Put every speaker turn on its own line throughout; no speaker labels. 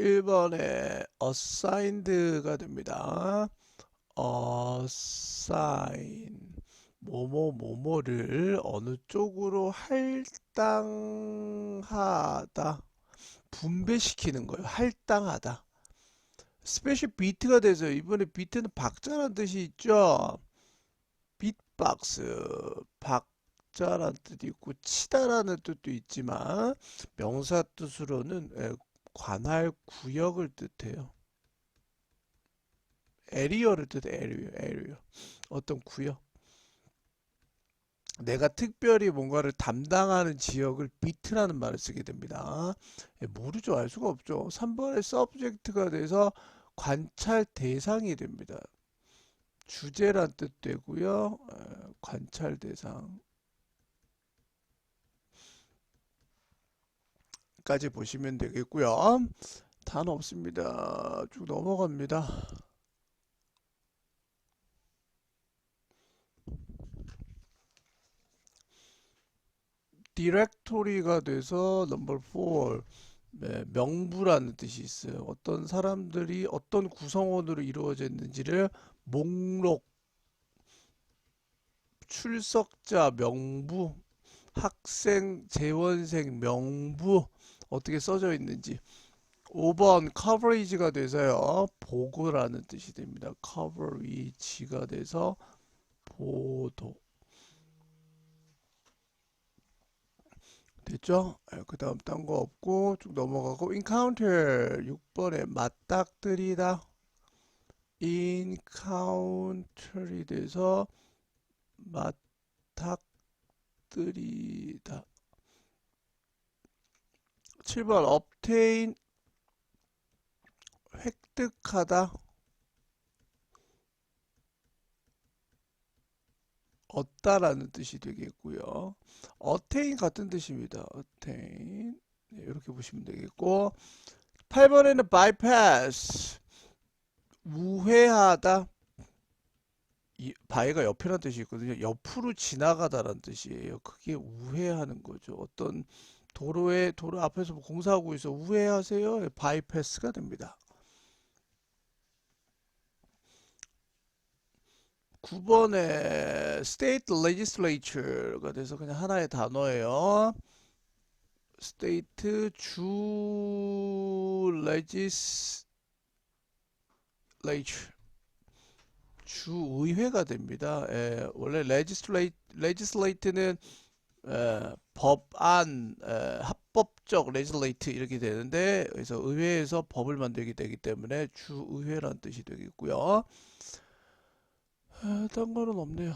1번에 assigned가 됩니다. assign 뭐뭐 뭐뭐를 어느 쪽으로 할당하다 분배시키는 거예요. 할당하다. 스페셜 비트가 돼서 이번에 비트는 박자란 뜻이 있죠. 비트박스 박자란 뜻이 있고 치다라는 뜻도 있지만 명사 뜻으로는 에, 관할 구역을 뜻해요. 에리어를 뜻해 에리어 에리어 어떤 구역 내가 특별히 뭔가를 담당하는 지역을 비트라는 말을 쓰게 됩니다. 예, 모르죠. 알 수가 없죠. 3번의 subject가 돼서 관찰 대상이 됩니다. 주제란 뜻 되고요. 에, 관찰 대상. 까지 보시면 되겠고요. 단어 없습니다. 쭉 넘어갑니다. 디렉토리가 돼서 넘버 4 네, 명부라는 뜻이 있어요. 어떤 사람들이 어떤 구성원으로 이루어져 있는지를 목록, 출석자 명부, 학생, 재원생 명부 어떻게 써져 있는지 5번 coverage가 돼서요. 보고라는 뜻이 됩니다. coverage가 돼서 보도 됐죠? 그 다음 딴 거 없고 쭉 넘어가고 encounter 6번에 맞닥뜨리다 encounter이 돼서 맞닥뜨리다 7번 obtain 획득하다 얻다라는 뜻이 되겠고요. attain 같은 뜻입니다. attain 네, 이렇게 보시면 되겠고 8번에는 bypass 우회하다 이 바이가 옆이라는 뜻이 있거든요. 옆으로 지나가다라는 뜻이에요. 그게 우회하는 거죠. 어떤 도로에 도로 앞에서 뭐 공사하고 있어 우회하세요. 바이패스가 됩니다. 9번에 state legislature가 돼서 그냥 하나의 단어예요. state 주 legislature 주의회가 됩니다. 예, 원래 legislate legislate는 에, 법안, 에, 합법적 legislate 이렇게 되는데 그래서 의회에서 법을 만들게 되기 때문에 주의회란 뜻이 되겠고요. 아, 딴 거는 없네요.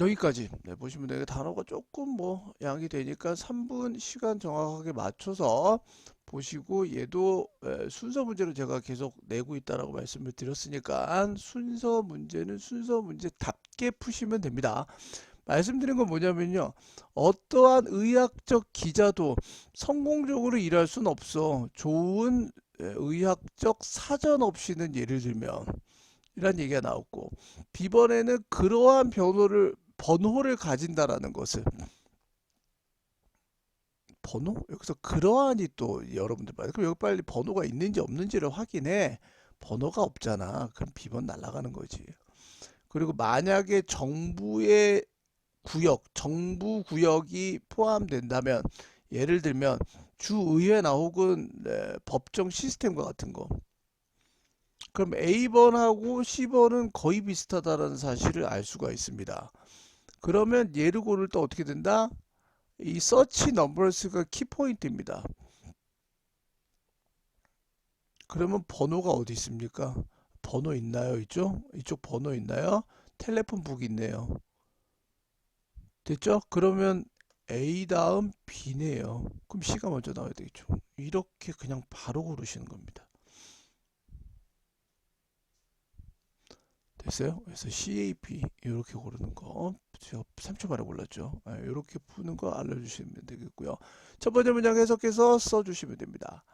여기까지 네, 보시면 되게 단어가 조금 뭐 양이 되니까 3분 시간 정확하게 맞춰서 보시고 얘도 에, 순서 문제로 제가 계속 내고 있다라고 말씀을 드렸으니까 순서 문제는 순서 문제답게 푸시면 됩니다. 말씀드린 건 뭐냐면요. 어떠한 의학적 기자도 성공적으로 일할 순 없어. 좋은 에, 의학적 사전 없이는 예를 들면 이런 얘기가 나왔고 B번에는 그러한 변호를 번호를 가진다라는 것을 번호? 여기서 그러한이 또 여러분들 봐요. 그럼 여기 빨리 번호가 있는지 없는지를 확인해. 번호가 없잖아. 그럼 B번 날아가는 거지. 그리고 만약에 정부의 구역, 정부 구역이 포함된다면 예를 들면 주의회나 혹은 네, 법정 시스템과 같은 거. 그럼 A번하고 C번은 거의 비슷하다는 사실을 알 수가 있습니다. 그러면 얘를 고를 때 어떻게 된다? 이 서치 넘버스가 키포인트입니다. 그러면 번호가 어디 있습니까? 번호 있나요? 이쪽? 이쪽 번호 있나요? 텔레폰 북 있네요. 됐죠? 그러면 A 다음 B네요. 그럼 C가 먼저 나와야 되겠죠. 이렇게 그냥 바로 고르시는 겁니다. 됐어요? 그래서 CAP 이렇게 고르는 거 제가 3초 만에 골랐죠. 이렇게 푸는 거 알려주시면 되겠고요. 첫 번째 문장 해석해서 써주시면 됩니다.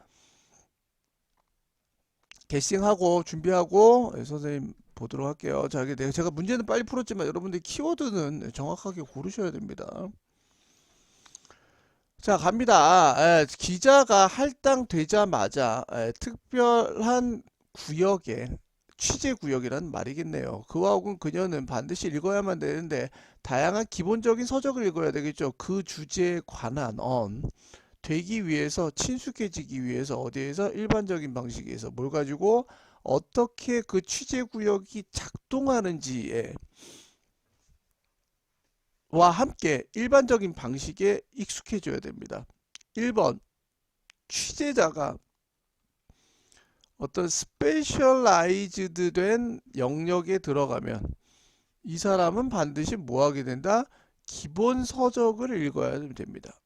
게싱하고 준비하고 예, 선생님 보도록 할게요. 자, 이게 내가 제가 문제는 빨리 풀었지만 여러분들 키워드는 정확하게 고르셔야 됩니다. 자, 갑니다. 에, 기자가 할당되자마자 에, 특별한 구역에 취재 구역이라는 말이겠네요. 그와 혹은 그녀는 반드시 읽어야만 되는데 다양한 기본적인 서적을 읽어야 되겠죠. 그 주제에 관한 언 되기 위해서 친숙해지기 위해서 어디에서 일반적인 방식에서 뭘 가지고 어떻게 그 취재 구역이 작동하는지에 와 함께 일반적인 방식에 익숙해져야 됩니다. 1번 취재자가 어떤 스페셜라이즈드 된 영역에 들어가면 이 사람은 반드시 뭐 하게 된다? 기본 서적을 읽어야 됩니다.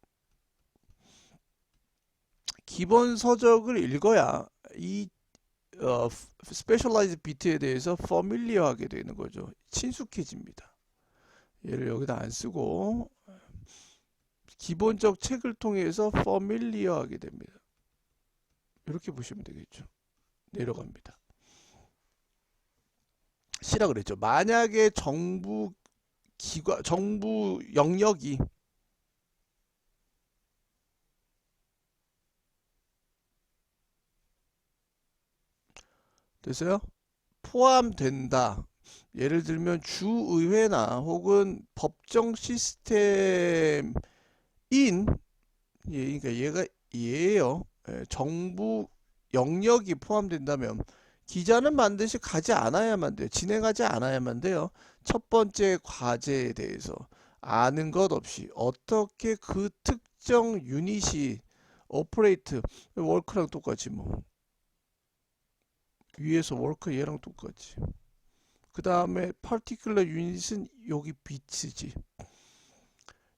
기본 서적을 읽어야 이 어, 스페셜라이즈 비트에 대해서 퍼밀리어하게 되는 거죠. 친숙해집니다. 얘를 여기다 안 쓰고 기본적 책을 통해서 퍼밀리어하게 됩니다. 이렇게 보시면 되겠죠. 내려갑니다. 시라 그랬죠. 만약에 정부 기관 정부 영역이 됐어요? 포함된다. 예를 들면 주의회나 혹은 법정 시스템인 예, 그러니까 얘가 얘예요. 예, 정부 영역이 포함된다면 기자는 반드시 가지 않아야만 돼요. 진행하지 않아야만 돼요. 첫 번째 과제에 대해서 아는 것 없이 어떻게 그 특정 유닛이 오퍼레이트 월크랑 똑같이 뭐 위에서 월크 얘랑 똑같이 그 다음에 particular 유닛은 여기 비트지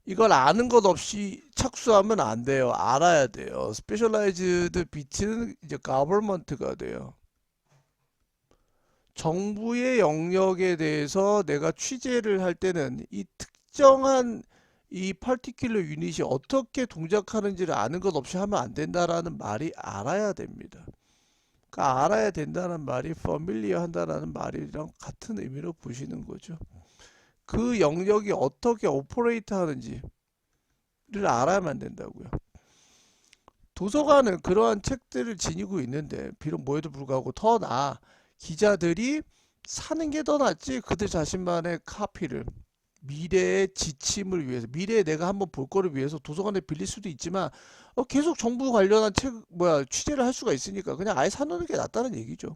이걸 아는 것 없이 착수하면 안 돼요. 알아야 돼요. 스페셜라이즈드 비트는 이제 가버먼트가 돼요. 정부의 영역에 대해서 내가 취재를 할 때는 이 특정한 이 파티큘러 유닛이 어떻게 동작하는지를 아는 것 없이 하면 안 된다라는 말이 알아야 됩니다. 그러니까 알아야 된다는 말이 familiar 한다라는 말이랑 같은 의미로 보시는 거죠. 그 영역이 어떻게 오퍼레이트 하는지를 알아야만 된다고요. 도서관은 그러한 책들을 지니고 있는데 비록 뭐에도 불구하고 더 나아 기자들이 사는 게 더 낫지 그들 자신만의 카피를 미래의 지침을 위해서 미래에 내가 한번 볼 거를 위해서 도서관에 빌릴 수도 있지만 어, 계속 정부 관련한 책 뭐야 취재를 할 수가 있으니까 그냥 아예 사놓는 게 낫다는 얘기죠.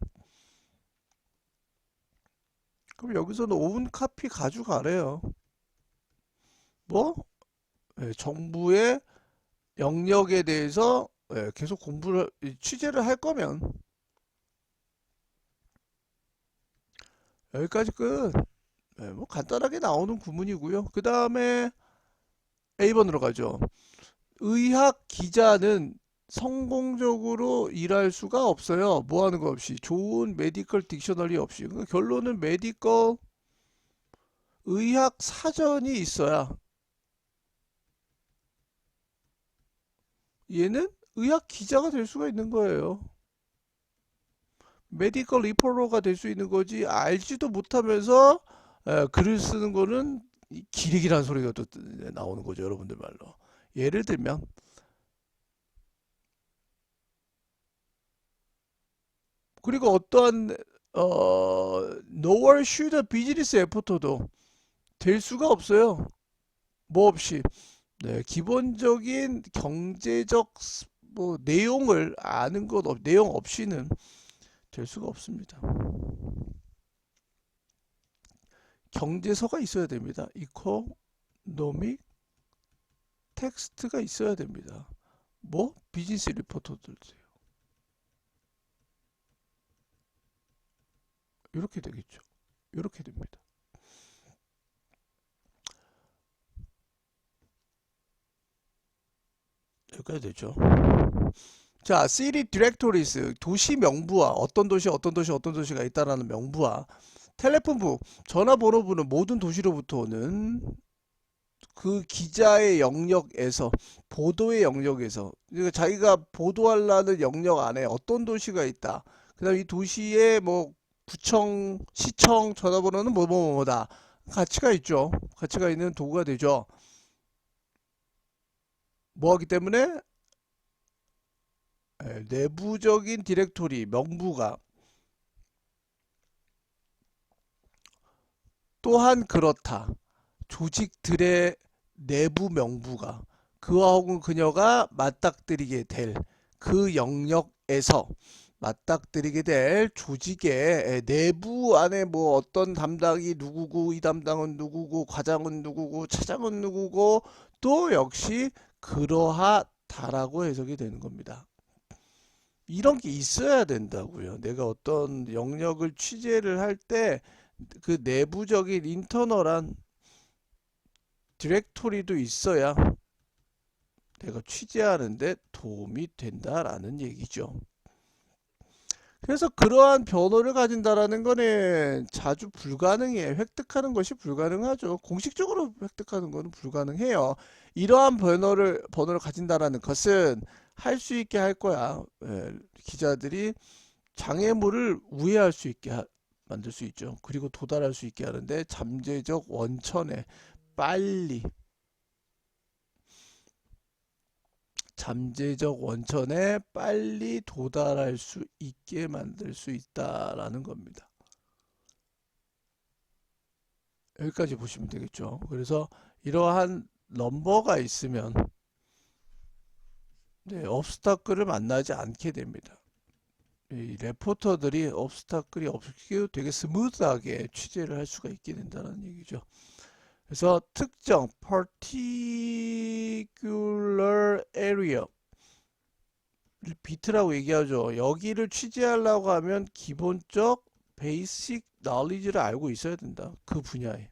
그럼 여기서는 5분 카피 가져가래요. 뭐? 예, 정부의 영역에 대해서 예, 계속 공부를 취재를 할 거면 여기까지 끝. 예, 뭐 간단하게 나오는 구문이고요. 그 다음에 A번으로 가죠. 의학 기자는 성공적으로 일할 수가 없어요. 뭐 하는 거 없이. 좋은 메디컬 딕셔너리 없이. 그러니까 결론은 메디컬 의학 사전이 있어야 얘는 의학 기자가 될 수가 있는 거예요. 메디컬 리포러가 될 수 있는 거지 알지도 못하면서 에, 글을 쓰는 거는 기릭이라는 소리가 또 나오는 거죠 여러분들 말로 예를 들면 그리고 어떠한 어, should a business effort도 될 수가 없어요. 뭐 없이 네, 기본적인 경제적 뭐 내용을 아는 것 없, 내용 없이는 될 수가 없습니다. 경제서가 있어야 됩니다. 이코노믹 텍스트가 있어야 됩니다. 뭐 비즈니스 리포터들세요. 이렇게 되겠죠. 이렇게 됩니다. 여기까지 되죠. 자, city directories 도시 명부와 어떤 도시 어떤 도시 어떤 도시가 있다라는 명부와 텔레폰북 전화번호부는 모든 도시로부터 오는 그 기자의 영역에서 보도의 영역에서 그러니까 자기가 보도하려는 영역 안에 어떤 도시가 있다. 그다음 이 도시의 뭐 구청, 시청 전화번호는 뭐뭐뭐다. 가치가 있죠. 가치가 있는 도구가 되죠. 뭐하기 때문에 에, 내부적인 디렉토리 명부가 또한 그렇다. 조직들의 내부 명부가 그와 혹은 그녀가 맞닥뜨리게 될 그 영역에서 맞닥뜨리게 될 조직의 내부 안에 뭐 어떤 담당이 누구고 이 담당은 누구고 과장은 누구고 차장은 누구고 또 역시 그러하다라고 해석이 되는 겁니다. 이런 게 있어야 된다고요. 내가 어떤 영역을 취재를 할때 그 내부적인 인터널한 디렉토리도 있어야 내가 취재하는데 도움이 된다라는 얘기죠. 그래서 그러한 변호를 가진다라는 거는 자주 불가능해. 획득하는 것이 불가능하죠. 공식적으로 획득하는 것은 불가능해요. 이러한 변호를, 번호를 가진다라는 것은 할 수 있게 할 거야. 예, 기자들이 장애물을 우회할 수 있게 하- 만들 수 있죠. 그리고 도달할 수 있게 하는데 잠재적 원천에 빨리 잠재적 원천에 빨리 도달할 수 있게 만들 수 있다라는 겁니다. 여기까지 보시면 되겠죠. 그래서 이러한 넘버가 있으면 네, 업스타클을 만나지 않게 됩니다. 이 레포터들이 업스타클이 없이 되게 스무드하게 취재를 할 수가 있게 된다는 얘기죠. 그래서 특정 particular area 비트라고 얘기하죠. 여기를 취재하려고 하면 기본적 베이직 knowledge를 알고 있어야 된다. 그 분야에.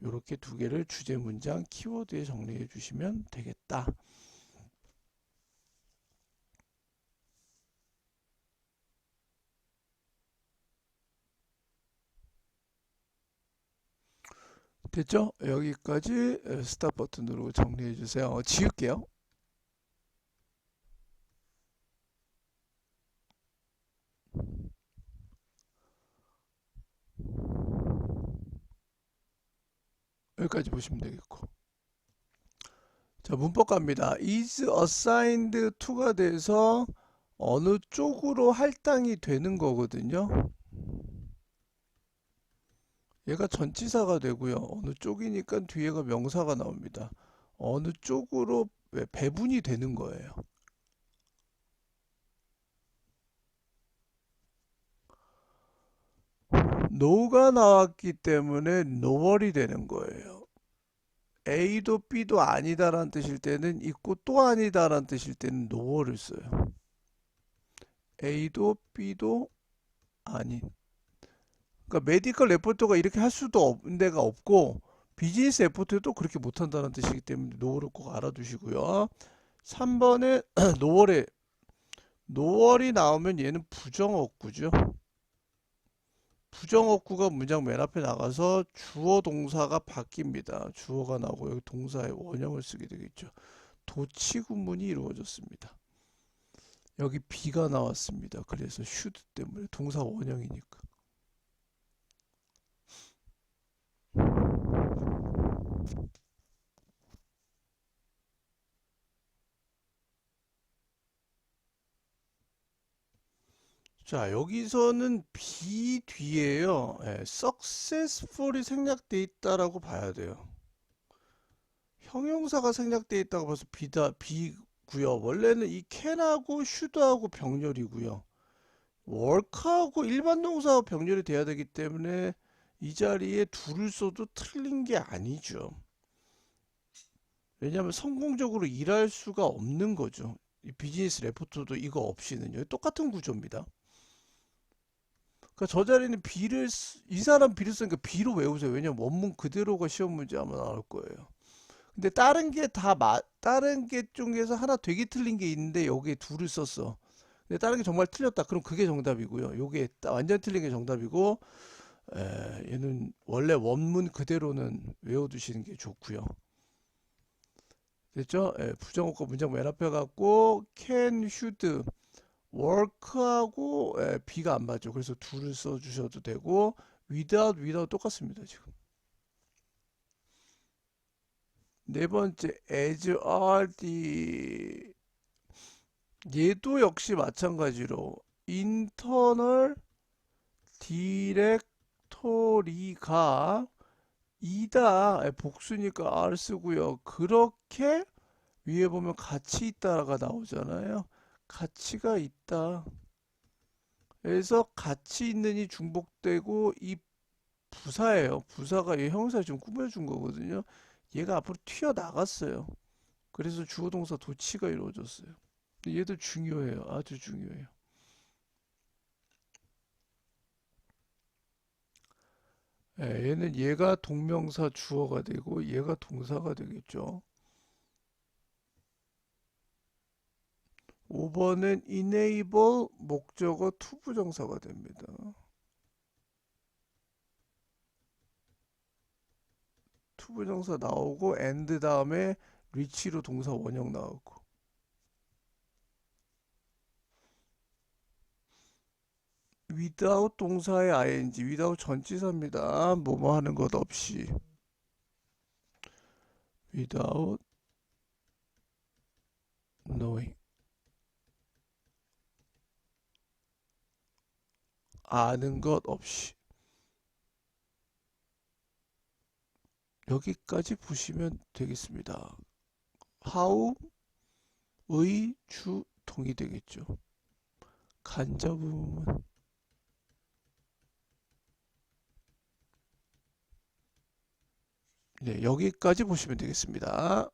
이렇게 두 개를 주제 문장 키워드에 정리해 주시면 되겠다. 됐죠? 여기까지 스탑 버튼 누르고 정리해 주세요. 어, 지울게요. 여기까지 보시면 되겠고. 자, 문법 갑니다. is assigned to가 돼서 어느 쪽으로 할당이 되는 거거든요. 얘가 전치사가 되고요. 어느 쪽이니까 뒤에가 명사가 나옵니다. 어느 쪽으로 왜 배분이 되는 거예요. no가 나왔기 때문에 no월이 되는 거예요. A도 B도 아니다라는 뜻일 때는 있고 또 아니다라는 뜻일 때는 no월을 써요. A도 B도 아닌. 그러니까 메디컬 레포터가 이렇게 할 수도 없는 데가 없고 비즈니스 레포터도 그렇게 못한다는 뜻이기 때문에 노월을 꼭 알아두시고요. 3번에 노월에 노월이 나오면 얘는 부정어구죠. 부정어구가 문장 맨 앞에 나가서 주어 동사가 바뀝니다. 주어가 나오고 여기 동사의 원형을 쓰게 되겠죠. 도치 구문이 이루어졌습니다. 여기 비가 나왔습니다. 그래서 should 때문에 동사 원형이니까. 자, 여기서는 be 뒤에요. 예, successful이 생략돼 있다라고 봐야 돼요. 형용사가 생략돼 있다고 봐서 비다 비고요. 원래는 이 can하고 should하고 병렬이고요. work하고 일반 동사하고 병렬이 돼야 되기 때문에 이 자리에 둘을 써도 틀린 게 아니죠. 왜냐하면 성공적으로 일할 수가 없는 거죠. 이 비즈니스 레포트도 이거 없이는요. 똑같은 구조입니다. 그러니까 저 자리는 B를 쓰- 이 사람 B를 쓰니까 B로 외우세요. 왜냐면 원문 그대로가 시험 문제 아마 나올 거예요. 근데 다른 게 다 다른 게 중에서 하나 되게 틀린 게 있는데 여기에 둘을 썼어. 근데 다른 게 정말 틀렸다. 그럼 그게 정답이고요. 요게 따- 완전 틀린 게 정답이고 에, 얘는 원래 원문 그대로는 외워두시는 게 좋고요. 됐죠? 에, 부정어과 문장 맨 앞에 갖고 can, should, work하고 에, B가 안 맞죠. 그래서 둘을 써주셔도 되고 without, without 똑같습니다. 지금. 네 번째 as rd 얘도 역시 마찬가지로 인터널 디렉토리가 이다 복수니까 r 쓰고요. 그렇게 위에 보면 같이 있다가 나오잖아요. 가치가 있다. 그래서 같이 있는 이 중복되고 이 부사예요. 부사가 이 형사 지금 꾸며준 거거든요. 얘가 앞으로 튀어나갔어요. 그래서 주어 동사 도치가 이루어졌어요. 얘도 중요해요. 아주 중요해요. 예, 얘는 얘가 동명사 주어가 되고 얘가 동사가 되겠죠. 5번은 enable 목적어 투부정사가 됩니다. 투부정사 나오고 and 다음에 reach로 동사 원형 나오고 without 동사의 ing without 전치사입니다. 뭐뭐 하는 것 없이 without 아는 것 없이 여기까지 보시면 되겠습니다. how 의주 동이 되겠죠. 간접 부분 네, 여기까지 보시면 되겠습니다.